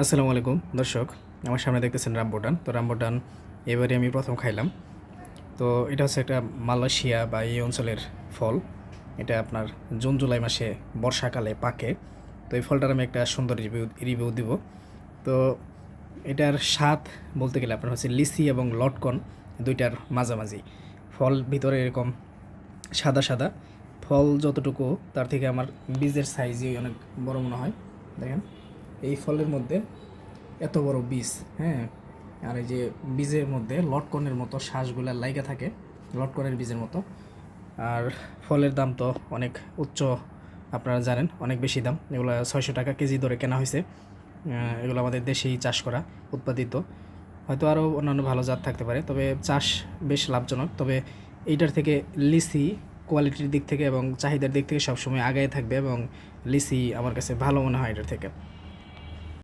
আসসালামু আলাইকুম, দর্শক। আমার সামনে দেখতেছেন রামবোটান তো রামবোটান এবারে আমি প্রথম খাইলাম। তো এটা হচ্ছে একটা মালয়েশিয়া বা এই অঞ্চলের ফল। এটা আপনার জুন, জুলাই মাসে বর্ষাকালে পাকে। তো এই ফলটার আমি একটা সুন্দর রিভিউ রিভিউ দিব। তো এটার স্বাদ বলতে গেলে আপনার হচ্ছে লিচি এবং লটকন দুইটার মাঝামাঝি। ফল ভিতরে এরকম সাদা সাদা। ফল যতটুকু, তার থেকে আমার বীজের সাইজই অনেক বড় মনে হয়। দেখেন। এই ফলের মধ্যে এত বড় বীজ হ্যাঁ? আর এই যে বীজের মধ্যে লটকনের মতো শ্বাসগুলা লাইগা থাকে, লটকনের বীজের মতো। আর ফলের দাম তো অনেক উচ্চ, আপনারা জানেন, অনেক বেশি দাম। এগুলো ছয়শো টাকা কেজি ধরে কেনা হয়েছে এগুলো আমাদের দেশেই চাষ করা, উৎপাদিত। হয়তো আরও অন্যান্য ভালো জাত থাকতে পারে, তবে চাষ বেশ লাভজনক। তবে এইটার থেকে লিসি কোয়ালিটির দিক থেকে এবং চাহিদার দিক থেকে সবসময় আগায় থাকবে এবং লিসি আমার কাছে ভালো মনে হয় এটার থেকে।